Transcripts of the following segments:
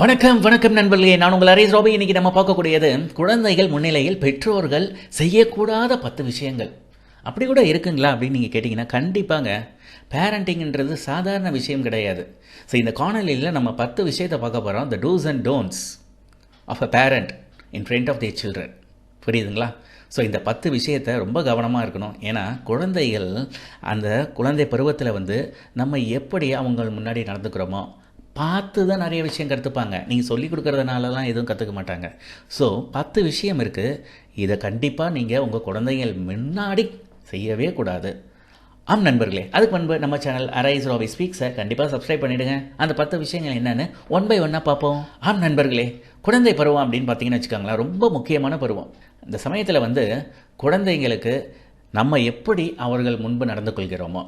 வணக்கம் வணக்கம் நண்பர்களே. நான் உங்கள் அரேஸ் ரோபி இன்னைக்கு நம்ம பார்க்கக்கூடியது குழந்தைகள் முன்னிலையில் பெற்றோர்கள் செய்யக்கூடாத பத்து விஷயங்கள். அப்படி கூட இருக்குங்களா அப்படின்னு நீங்கள் கேட்டிங்கன்னா கண்டிப்பாங்க. பேரண்டிங்ன்றது சாதாரண விஷயம் கிடையாது. ஸோ இந்த காணொலியில் நம்ம பத்து விஷயத்தை பார்க்க போகிறோம் the do's and don'ts of a parent in front of the children புரியுதுங்களா? ஸோ இந்த பத்து விஷயத்தை ரொம்ப கவனமாக இருக்கணும். ஏன்னா குழந்தைகள் அந்த குழந்தை பருவத்தில் வந்து நம்ம எப்படி அவங்க முன்னாடி நடந்துக்கிறோமோ பார்த்து தான் நிறைய விஷயம் கற்றுப்பாங்க நீங்கள் சொல்லி கொடுக்கறதுனாலலாம் எதுவும் கற்றுக்க மாட்டாங்க. ஸோ பத்து விஷயம் இருக்குது இதை கண்டிப்பாக நீங்கள் உங்கள் குழந்தைகள் முன்னாடி செய்யவே கூடாது. ஆம் நண்பர்களே அதுக்கு முன்பு நம்ம சேனல் அரைஸ் ராபி ஸ்பீக்ஸை கண்டிப்பாக சப்ஸ்கிரைப் பண்ணிவிடுங்க அந்த பத்து விஷயங்கள் என்னென்னு ஒன் பை ஒன்னாக பார்ப்போம். ஆம் நண்பர்களே குழந்தை பருவம் அப்படின்னு பார்த்தீங்கன்னு வச்சுக்கோங்களேன் ரொம்ப முக்கியமான பருவம். இந்த சமயத்தில் வந்து குழந்தைங்களுக்கு நம்ம எப்படி அவர்கள் முன்பு நடந்து கொள்கிறோமோ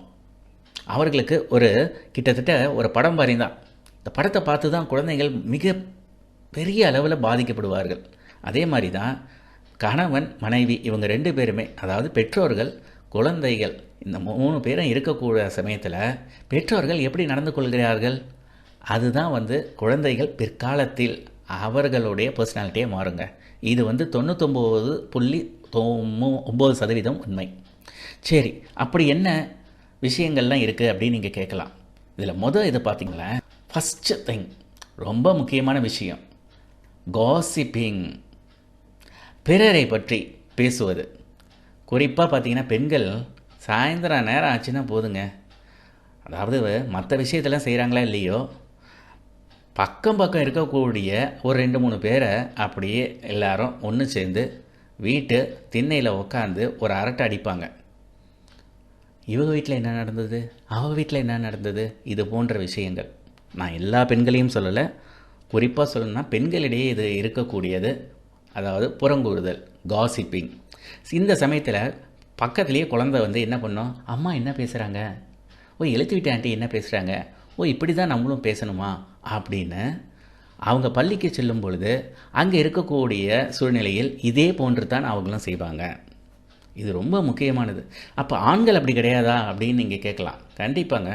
அவர்களுக்கு ஒரு கிட்டத்தட்ட ஒரு படம் வரைந்தான் இந்த படத்தை பார்த்து தான் குழந்தைகள் மிக பெரிய அளவில் பாதிக்கப்படுவார்கள். அதே மாதிரி தான் கணவன் மனைவி இவங்க ரெண்டு பேருமே அதாவது பெற்றோர்கள் குழந்தைகள் இந்த மூணு பேரும் இருக்கக்கூடிய சமயத்தில் பெற்றோர்கள் எப்படி நடந்து கொள்கிறார்கள்? அதுதான் வந்து குழந்தைகள் பிற்காலத்தில் அவர்களுடைய பர்சனாலிட்டியை மாறுங்க. இது வந்து தொண்ணூத்தொம்பது புள்ளி ஒம்பது சதவீதம் உண்மை. சரி அப்படி என்ன விஷயங்கள்லாம் இருக்குது அப்படின்னு நீங்கள் கேட்கலாம். இதில் மொதல் இது பார்த்தீங்களேன் ஃபஸ்ட்டு திங் ரொம்ப முக்கியமான விஷயம். காசிப்பிங் பிறரை பற்றி பேசுவது. குறிப்பாக பார்த்தீங்கன்னா பெண்கள் சாயந்தரம் நேரம் ஆச்சுன்னா போதுங்க. அதாவது மற்ற விஷயத்தெல்லாம் செய்கிறாங்களா இல்லையோ? பக்கம் பக்கம் இருக்கக்கூடிய ஒரு ரெண்டு மூணு பேரை அப்படியே எல்லாரும் ஒன்று சேர்ந்து வீட்டு திண்ணையில் உட்காந்து ஒரு அரட்டை அடிப்பாங்க. இவங்க வீட்டில் என்ன நடந்தது? அவள் வீட்டில் என்ன நடந்தது? இது போன்ற விஷயங்கள். நான் எல்லா பெண்களையும் சொல்லலை. குறிப்பாக சொல்லணும்னா பெண்களிடையே இது இருக்கக்கூடியது. அதாவது புறங்கூறுதல் காசிப்பிங் இந்த சமயத்தில் பக்கத்துலேயே குழந்தை வந்து என்ன பண்ணோம்? அம்மா என்ன பேசுகிறாங்க ஓ எழுத்து வீட்டு ஆண்டி என்ன பேசுகிறாங்க ஓ இப்படி தான் நம்மளும் பேசணுமா? அப்படின்னு அவங்க பள்ளிக்கு செல்லும் பொழுது அங்கே இருக்கக்கூடிய சூழ்நிலையில் இதே போன்று தான் அவங்களும் செய்வாங்க. இது ரொம்ப முக்கியமானது. அப்போ ஆண்கள் அப்படி கிடையாதா அப்படின்னு நீங்கள் கேட்கலாம். கண்டிப்பாங்க.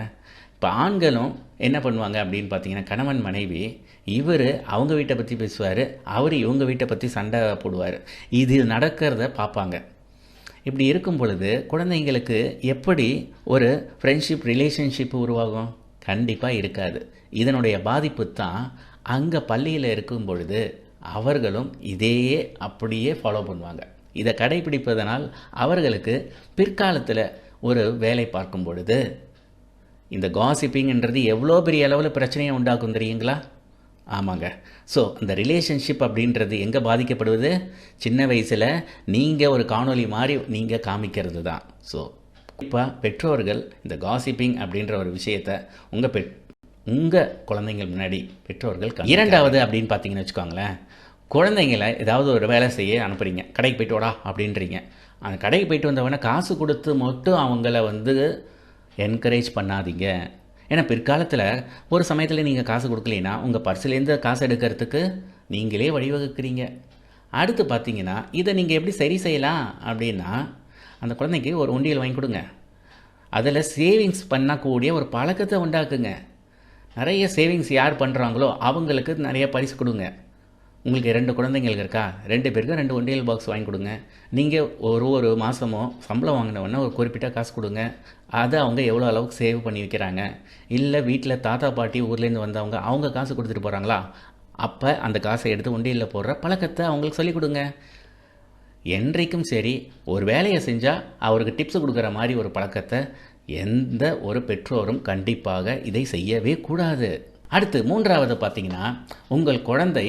இப்போ ஆண்களும் என்ன பண்ணுவாங்க அப்படின்னு பார்த்தீங்கன்னா கணவன் மனைவி இவர் அவங்க வீட்டை பற்றி பேசுவார் அவர் இவங்க வீட்டை பற்றி சண்டை போடுவார். இது நடக்கிறத பார்ப்பாங்க. இப்படி இருக்கும் பொழுது குழந்தைங்களுக்கு எப்படி ஒரு ஃப்ரெண்ட்ஷிப் ரிலேஷன்ஷிப் உருவாகும்? கண்டிப்பாக இருக்காது. இதனுடைய பாதிப்பு தான் அங்கே பள்ளியில் இருக்கும் பொழுது அவர்களும் இதையே அப்படியே ஃபாலோ பண்ணுவாங்க. இதை கடைபிடிப்பதனால் அவர்களுக்கு பிற்காலத்தில் ஒரு வேலை பார்க்கும் பொழுது இந்த காசிப்பிங்கிறது எவ்வளோ பெரிய அளவில் பிரச்சனையை உண்டாக்கும் தெரியுங்களா? ஆமாங்க. ஸோ அந்த ரிலேஷன்ஷிப் அப்படின்றது எங்கே பாதிக்கப்படுவது? சின்ன வயசில் நீங்கள் ஒரு காணொளி மாதிரி நீங்கள் காமிக்கிறது தான். ஸோ இப்போ பெற்றோர்கள் இந்த காசிப்பிங் அப்படின்ற ஒரு விஷயத்தை உங்கள் பெ உங்கள் குழந்தைங்கள் முன்னாடி பெற்றோர்கள் இரண்டாவது அப்படின்னு பார்த்தீங்கன்னு வச்சுக்கோங்களேன். குழந்தைங்களை ஏதாவது ஒரு வேலை செய்ய அனுப்புறீங்க. கடைக்கு போயிட்டு வாடா அப்படின்றீங்க. அந்த கடைக்கு போயிட்டு வந்தவொடனே காசு கொடுத்து மட்டும் அவங்கள வந்து என்கரேஜ் பண்ணாதீங்க. ஏன்னா பிற்காலத்தில் ஒரு சமயத்தில் நீங்கள் காசு கொடுக்கலைன்னா உங்கள் பர்ஸ்லேருந்து காசு எடுக்கிறதுக்கு நீங்களே வழிவகுக்கிறீங்க. அடுத்து பார்த்தீங்கன்னா இதை நீங்கள் எப்படி சரி செய்யலாம் அப்படின்னா அந்த குழந்தைக்கு ஒரு உண்டியல் வாங்கி கொடுங்க. அதில் சேவிங்ஸ் பண்ணக்கூடிய ஒரு பழக்கத்தை உண்டாக்குங்க. நிறைய சேவிங்ஸ் யார் பண்ணுறாங்களோ அவங்களுக்கு நிறைய பரிசு கொடுங்க. உங்களுக்கு ரெண்டு குழந்தைங்களுக்கு இருக்கா? ரெண்டு பேருக்கும் ரெண்டு ஒண்டியல் பாக்ஸ் வாங்கி கொடுங்க. நீங்கள் ஒரு ஒரு மாதமோ சம்பளம் வாங்கினவொடனே ஒரு குறிப்பிட்ட காசு கொடுங்க. அதை அவங்க எவ்வளோ அளவுக்கு சேவ் பண்ணி வைக்கிறாங்க? இல்லை வீட்டில் தாத்தா பாட்டி ஊர்லேருந்து வந்தவங்க அவங்க காசு கொடுத்துட்டு போகிறாங்களா அப்போ அந்த காசை எடுத்து ஒண்டியலில் போடுற பழக்கத்தை அவங்களுக்கு சொல்லிக் கொடுங்க. என்றைக்கும் சரி ஒரு வேலையை செஞ்சால் அவருக்கு டிப்ஸ் கொடுக்குற மாதிரி ஒரு பழக்கத்தை எந்த ஒரு பெற்றோரும் கண்டிப்பாக இதை செய்யவே கூடாது. அடுத்து மூன்றாவது பார்த்தீங்கன்னா உங்கள் குழந்தை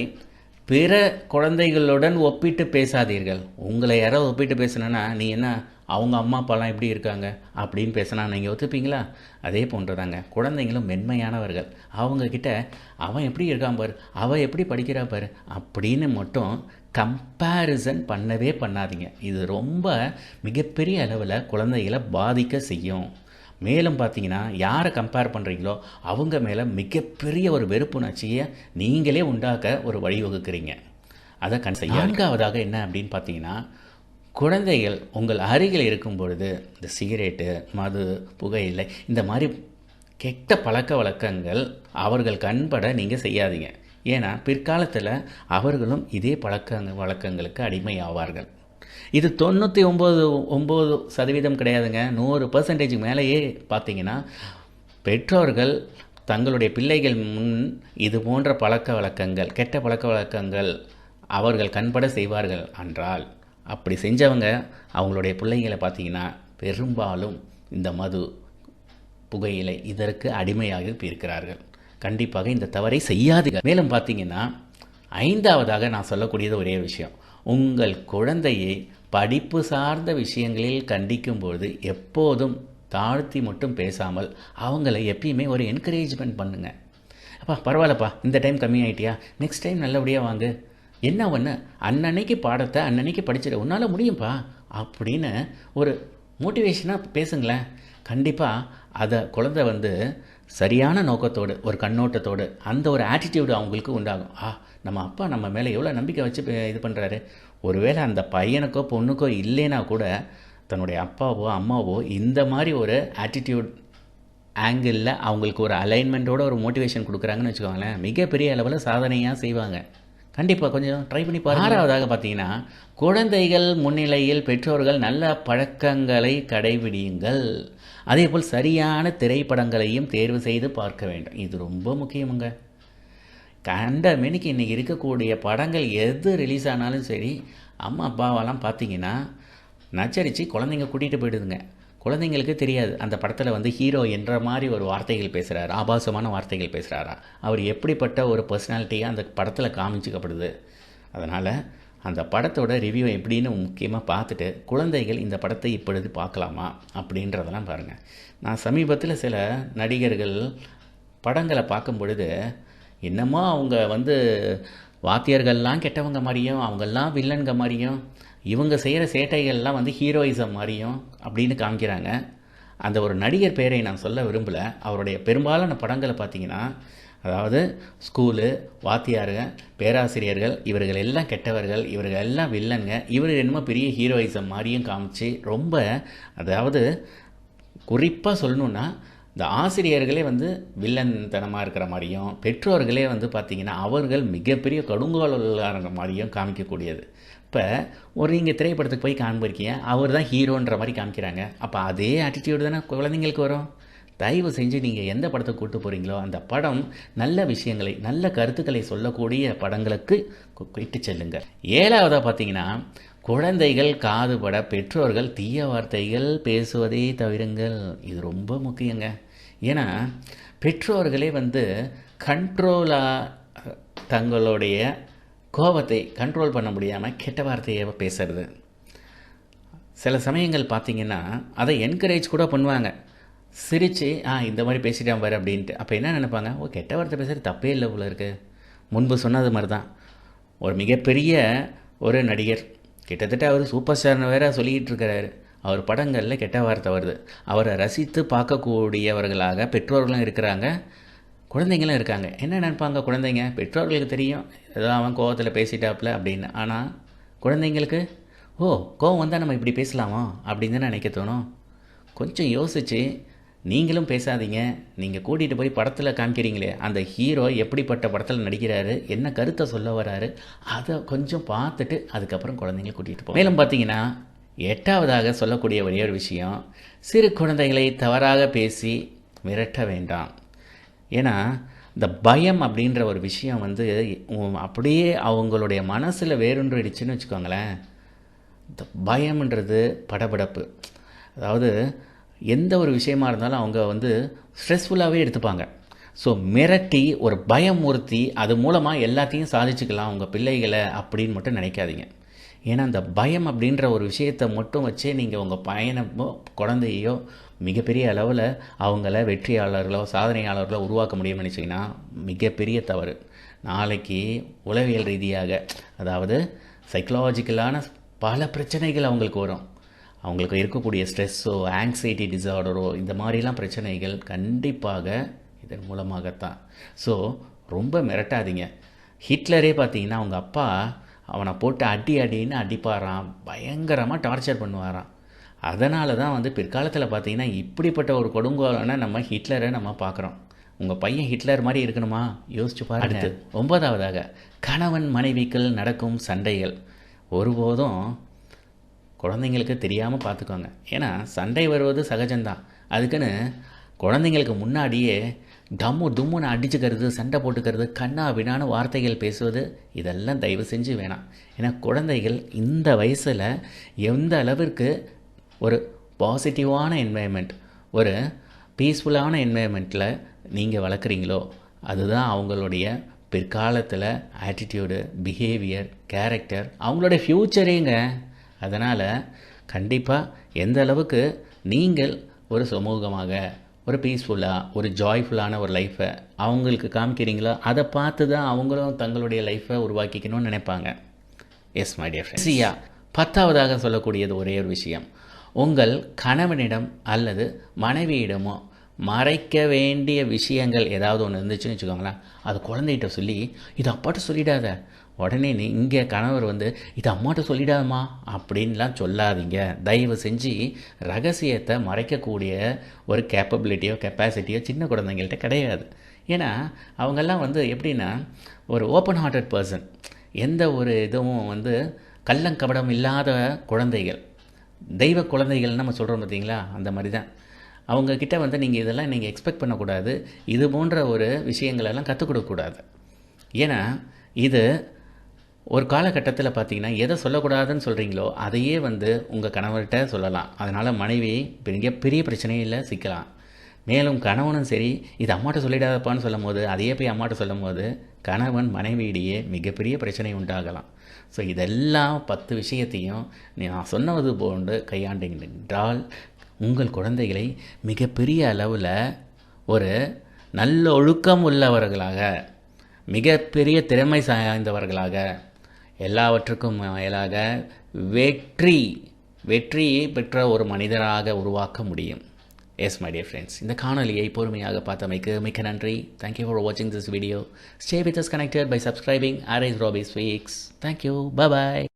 பிற குழந்தைகளுடன் ஒப்பிட்டு பேசாதீர்கள். உங்களை யாராவது ஒப்பிட்டு பேசுனேன்னா நீ என்ன அவங்க அம்மா அப்பாலாம் எப்படி இருக்காங்க? அப்படின்னு பேசினா நீங்கள் ஒத்துப்பீங்களா? அதே போன்றதாங்க. குழந்தைங்களும் மென்மையானவர்கள். அவங்கக்கிட்ட அவன் எப்படி இருக்கான் பாரு? அவள் எப்படி படிக்கிறா பாரு? அப்படின்னு மட்டும் கம்பேரிசன் பண்ணவே பண்ணாதீங்க. இது ரொம்ப மிகப்பெரிய அளவில் குழந்தைகளை பாதிக்க செய்யும். மேலும் பார்த்தீங்கன்னா யாரை கம்பேர் பண்ணுறீங்களோ அவங்க மேலே மிகப்பெரிய ஒரு வெறுப்புணர்ச்சியை நீங்களே உண்டாக்க ஒரு வழிவகுக்கிறீங்க. அதை கண் நான்காவதாக என்ன அப்படின்னு பார்த்தீங்கன்னா குழந்தைகள் உங்கள் அருகில் இருக்கும் பொழுது இந்த சிகரெட்டு மது புகையிலை இந்த மாதிரி கெட்ட பழக்க வழக்கங்கள் அவர்கள் கண்பட நீங்கள் செய்யாதீங்க. ஏன்னா பிற்காலத்தில் அவர்களும் இதே பழக்க வழக்கங்களுக்கு அடிமை ஆவார்கள் இது தொண்ணூற்றி ஒம்பது ஒம்பது சதவீதம் கிடையாதுங்க. நூறு பர்சன்டேஜ் மேலேயே பார்த்தீங்கன்னா பெற்றோர்கள் தங்களுடைய பிள்ளைகள் முன் இது போன்ற பழக்க வழக்கங்கள் கெட்ட பழக்க வழக்கங்கள் அவர்கள் கண்பட செய்வார்கள் என்றால் அப்படி செஞ்சவங்க அவங்களுடைய பிள்ளைங்களை பார்த்தீங்கன்னா பெரும்பாலும் இந்த மது புகையிலை இதற்கு அடிமையாக இருக்கிறார்கள் கண்டிப்பாக இந்த தவறை செய்யாதீர்கள். மேலும் பார்த்தீங்கன்னா ஐந்தாவதாக நான் சொல்லக்கூடியது ஒரே விஷயம். உங்கள் குழந்தையை படிப்பு சார்ந்த விஷயங்களில் கண்டிக்கும்போது எப்போதும் தாழ்த்தி மட்டும் பேசாமல் அவங்கள எப்பயுமே ஒரு என்கரேஜ்மெண்ட் பண்ணுங்க. அப்பா பரவாயில்லப்பா இந்த டைம் கம்மி ஆகிட்டியா நெக்ஸ்ட் டைம் நல்லபடியாக வாங்கு. என்ன ஒன்று அன்னன்னைக்கு பாடத்தை அன்னன்னைக்கு படிச்சிட உன்னால் முடியும்ப்பா அப்படின்னு ஒரு மோட்டிவேஷனாக பேசுங்களேன். கண்டிப்பாக அதை குழந்தை வந்து சரியான நோக்கத்தோடு ஒரு கண்ணோட்டத்தோடு அந்த ஒரு ஆட்டிடியூடு அவங்களுக்கு உண்டாகும். ஆ நம்ம அப்பா நம்ம மேலே எவ்வளோ நம்பிக்கை வச்சு இது பண்ணுறாரு ஒருவேளை அந்த பையனுக்கோ பொண்ணுக்கோ இல்லைன்னா கூட தன்னுடைய அப்பாவோ அம்மாவோ இந்த மாதிரி ஒரு ஆட்டிடியூட் ஆங்கிளில் அவங்களுக்கு ஒரு அலைன்மெண்ட்டோட ஒரு மோட்டிவேஷன் கொடுக்குறாங்கன்னு வச்சுக்கோங்களேன் மிகப்பெரிய அளவில் சாதனையாக செய்வாங்க. கண்டிப்பாக கொஞ்சம் ட்ரை பண்ணி பாருங்க. ஆறாவதாக பார்த்தீங்கன்னா குழந்தைகள் முன்னிலையில் பெற்றோர்கள் நல்ல பழக்கங்களை கடைபிடியுங்கள். அதேபோல் சரியான திரைப்படங்களையும் தேர்வு செய்து பார்க்க வேண்டும். இது ரொம்ப முக்கியமுங்க. கண்ட மெனிக்கு இன்றைக்கி இருக்கக்கூடிய படங்கள் எது ரிலீஸ் ஆனாலும் சரி அம்மா அப்பாவெல்லாம் பார்த்தீங்கன்னா நச்சரித்து குழந்தைங்க கூட்டிகிட்டு போயிடுதுங்க. குழந்தைங்களுக்கு தெரியாது. அந்த படத்தில் வந்து ஹீரோ என்ற மாதிரி ஒரு வார்த்தைகள் பேசுகிறாரு ஆபாசமான வார்த்தைகள் பேசுகிறாரா அவர் எப்படிப்பட்ட ஒரு பர்சனாலிட்டியாக அந்த படத்தில் காமிச்சிக்கப்படுது? அதனால் அந்த படத்தோட ரிவ்யூ எப்படின்னு முக்கியமாக பார்த்துட்டு குழந்தைகள் இந்த படத்தை இப்பொழுது பார்க்கலாமா அப்படின்றதெல்லாம் பாருங்கள் நான் சமீபத்தில் சில நடிகர்கள் படங்களை பார்க்கும் பொழுது என்னமோ அவங்க வந்து வாத்தியர்கள்லாம் கெட்டவங்க மாதிரியும் அவங்கெல்லாம் வில்லன்க மாதிரியும் இவங்க செய்கிற சேட்டைகள்லாம் வந்து ஹீரோயிசம் மாதிரியும் அப்படின்னு காமிக்கிறாங்க. அந்த ஒரு நடிகர் பெயரை நான் சொல்ல விரும்பலை. அவருடைய பெரும்பாலான படங்களை பார்த்தீங்கன்னா அதாவது ஸ்கூலு வாத்தியாருங்க பேராசிரியர்கள் இவர்கள் எல்லாம் கெட்டவர்கள் இவர்கள் எல்லாம் வில்லனுங்க இவர் என்னமோ பெரிய ஹீரோயிசம் மாதிரியும் காமிச்சு ரொம்ப அதாவது குறிப்பாக சொல்லணுன்னா இந்த ஆசிரியர்களே வந்து வில்லன்தனமாக இருக்கிற மாதிரியும் பெற்றோர்களே வந்து பார்த்திங்கன்னா அவர்கள் மிகப்பெரிய கடுங்கோலான மாதிரியும் காமிக்கக்கூடியது. இப்போ ஒரு நீங்கள் திரைப்படத்துக்கு போய் காண்பிருக்கீங்க அவர் தான் ஹீரோன்ற மாதிரி காமிக்கிறாங்க. அப்போ அதே ஆட்டிடியூடு தானே குழந்தைங்களுக்கு வரும்? தயவு செஞ்சு நீங்கள் எந்த படத்தை கூட்டு போகிறீங்களோ அந்த படம் நல்ல விஷயங்களை நல்ல கருத்துக்களை சொல்லக்கூடிய படங்களுக்கு இட்டு செல்லுங்கள் ஏழாவதாக பார்த்தீங்கன்னா குழந்தைகள் காதுபட பெற்றோர்கள் தீய வார்த்தைகள் பேசுவதை தவிருங்கள். இது ரொம்ப முக்கியங்க. ஏன்னா பெற்றோர்களே வந்து கண்ட்ரோலாக தங்களுடைய கோபத்தை கண்ட்ரோல் பண்ண முடியாமல் கெட்ட வார்த்தையை பேசுறது. சில சமயங்கள் பார்த்தீங்கன்னா அதை என்கரேஜ் கூட பண்ணுவாங்க. சிரித்து ஆ இந்த மாதிரி பேசிட்டான் பாரு அப்படின்ட்டு. அப்போ என்ன நினைப்பாங்க? ஓ கெட்ட வார்த்தை பேசுகிறது தப்பே இல்லை போல இருக்குது முன்பு சொன்னது மாதிரி தான் ஒரு மிகப்பெரிய ஒரு நடிகர் கிட்டத்தட்ட அவர் சூப்பர் ஸ்டார்னு வேற சொல்லிக்கிட்டு இருக்கிறாரு. அவர் படங்களில் கெட்ட வார்த்தை வருது. அவரை ரசித்து பார்க்கக்கூடியவர்களாக பெற்றோர்களும் இருக்கிறாங்க. குழந்தைங்களும் இருக்காங்க. என்ன நினைப்பாங்க குழந்தைங்க? பெற்றோர்களுக்கு தெரியும். ஏதோ அவன் கோவத்தில் பேசிட்டாப்புல அப்படின்னு. ஆனால் குழந்தைங்களுக்கு ஓ கோவம் வந்தால் நம்ம இப்படி பேசலாமா? அப்படின்னு தான் நினைக்க தோணும். கொஞ்சம் யோசித்து நீங்களும் பேசாதீங்க. நீங்கள் கூட்டிகிட்டு போய் படத்தில் காமிக்கிறீங்களே அந்த ஹீரோ எப்படிப்பட்ட படத்தில் நடிக்கிறாரு என்ன கருத்தை சொல்ல வராரு அதை கொஞ்சம் பார்த்துட்டு அதுக்கப்புறம் குழந்தைங்களை கூட்டிகிட்டு போகும் மேலும் பார்த்தீங்கன்னா எட்டாவதாக சொல்லக்கூடிய ஒரே ஒரு விஷயம் சிறு குழந்தைகளை தவறாக பேசி மிரட்ட வேண்டாம். ஏன்னா இந்த பயம் அப்படின்ற ஒரு விஷயம் வந்து அப்படியே அவங்களுடைய மனசில் வேறுன்றிடுச்சுன்னு வச்சுக்கோங்களேன். இந்த பயம்ன்றது படபடப்பு. அதாவது எந்த ஒரு விஷயமா இருந்தாலும் அவங்க வந்து ஸ்ட்ரெஸ்ஃபுல்லாகவே எடுத்துப்பாங்க. ஸோ மிரட்டி ஒரு பயமுறுத்தி அது மூலமாக எல்லாத்தையும் சாதிச்சுக்கலாம் உங்கள் பிள்ளைகளை அப்படின்னு மட்டும் நினைக்காதீங்க. ஏன்னா அந்த பயம் அப்படின்ற ஒரு விஷயத்தை மட்டும் வச்சே நீங்கள் உங்கள் பையனமோ குழந்தையோ மிகப்பெரிய அளவில் அவங்கள வெற்றியாளர்களோ சாதனையாளர்களோ உருவாக்க முடியும்னு நினச்சிங்கன்னா மிகப்பெரிய தவறு. நாளைக்கு உளவியல் ரீதியாக அதாவது சைக்கலாஜிக்கலான பல பிரச்சனைகள் அவங்களுக்கு வரும். அவங்களுக்கு இருக்கக்கூடிய ஸ்ட்ரெஸ்ஸோ ஆங்ஸைட்டி டிசார்டரோ இந்த மாதிரிலாம் பிரச்சனைகள் கண்டிப்பாக இதன் மூலமாகத்தான். ஸோ ரொம்ப மிரட்டாதீங்க. ஹிட்லரே பார்த்தீங்கன்னா அவங்க அப்பா அவனை போட்டு அடி அடின்னு அடிப்பாராம். பயங்கரமாக டார்ச்சர் பண்ணுவாராம். அதனால தான் வந்து பிற்காலத்தில் பார்த்தீங்கன்னா இப்படிப்பட்ட ஒரு கொடுங்கோலனை நம்ம ஹிட்லரை நம்ம பார்க்குறோம் உங்கள் பையன் ஹிட்லர் மாதிரி இருக்கணுமா? யோசிச்சு பாருங்க. அடுத்து. ஒன்பதாவதாக கணவன் மனைவிக்குள் நடக்கும் சண்டைகள். ஒருபோதும் குழந்தைங்களுக்கு தெரியாமல் பார்த்துக்கோங்க ஏன்னா சண்டை வருவது சகஜம்தான். அதுக்குன்னு குழந்தைங்களுக்கு முன்னாடியே டம்மு தும்முன்னு அடிச்சுக்கிறது சண்டை போட்டுக்கிறது கண்ணா வினான வார்த்தைகள் பேசுவது இதெல்லாம் தயவு செஞ்சு வேணாம். ஏன்னா குழந்தைகள் இந்த வயசில் எந்த அளவிற்கு ஒரு பாசிட்டிவான என்வாயன்மெண்ட் ஒரு பீஸ்ஃபுல்லான என்வாயன்மெண்ட்டில் நீங்கள் வளர்க்குறீங்களோ அதுதான் அவங்களுடைய பிற்காலத்தில் ஆட்டிடியூடு பிஹேவியர் கேரக்டர் அவங்களுடைய ஃப்யூச்சரேங்க அதனால் கண்டிப்பாக எந்த அளவுக்கு நீங்கள் ஒரு சமூகமாக ஒரு பீஸ்ஃபுல்லாக ஒரு ஜாய்ஃபுல்லான ஒரு லைஃப்பை அவங்களுக்கு காமிக்கிறீங்களோ அதை பார்த்து தான் அவங்களும் தங்களுடைய லைஃப்பை உருவாக்கிக்கணும்னு நினைப்பாங்க. எஸ் மை டியர் ஃப்ரெண்ட்ஸ் பத்தாவதாக சொல்லக்கூடியது ஒரே ஒரு விஷயம். உங்கள் கணவனிடம் அல்லது மனைவியிடமோ மறைக்க வேண்டிய விஷயங்கள் ஏதாவது ஒன்று இருந்துச்சுன்னு வச்சுக்கோங்களேன். அது குழந்தைகிட்ட சொல்லி இது அப்பாட்ட சொல்லிடாத. உடனே நீ இங்கே கணவர் வந்து இது அம்மாட்ட சொல்லிடாதம்மா அப்படின்லாம் சொல்லாதீங்க. தயவு செஞ்சு ரகசியத்தை மறைக்கக்கூடிய ஒரு கேப்பபிலிட்டியோ கெப்பாசிட்டியோ சின்ன குழந்தைங்கள்ட்ட கிடையாது. ஏன்னா அவங்கெல்லாம் வந்து எப்படின்னா ஒரு ஓப்பன் ஹார்ட்டட் பர்சன் எந்த ஒரு இதுவும் வந்து கள்ளங்கபடம் இல்லாத குழந்தைகள். தெய்வ குழந்தைகள்னு நம்ம சொல்கிறோம் பார்த்தீங்களா? அந்த மாதிரி தான் அவங்கக்கிட்ட வந்து நீங்கள் இதெல்லாம் நீங்கள் எக்ஸ்பெக்ட் பண்ணக்கூடாது. இது போன்ற ஒரு விஷயங்களெல்லாம் கற்றுக் கொடுக்கக்கூடாது. ஏன்னா இது ஒரு காலகட்டத்தில் பார்த்தீங்கன்னா எதை சொல்லக்கூடாதுன்னு சொல்கிறீங்களோ அதையே வந்து உங்கள் கணவர்கிட்ட சொல்லலாம். அதனால் மனைவி பெரிய பெரிய பிரச்சனையில் சிக்கலாம். மேலும் கணவனும் சரி இது அம்மாட்ட சொல்லிடாதப்பான்னு சொல்லும் போது அதையே போய் அம்மாட்ட சொல்லும் போது கணவன் மனைவியிடையே மிகப்பெரிய பிரச்சனை உண்டாகலாம். ஸோ இதெல்லாம் பத்து விஷயத்தையும் நான் சொன்னது போன்று கையாண்டீங்க என்றால் உங்கள் குழந்தைகளை மிகப்பெரிய அளவில் ஒரு நல்ல ஒழுக்கம் உள்ளவர்களாக மிகப்பெரிய திறமை சாய்ந்தவர்களாக எல்லாவற்றுக்கும் மேலாக வெற்றி வெற்றியை பெற்ற ஒரு மனிதராக உருவாக்க முடியும். எஸ் மை டியர் ஃப்ரெண்ட்ஸ் இந்த காணொலியை பொறுமையாக பார்த்தமைக்கு மிக்க நன்றி. தேங்க்யூ ஃபார் வாட்சிங் this video stay with us connected by subscribing R இஸ் ராபிஸ் வீக்ஸ் தேங்க்யூ பாய்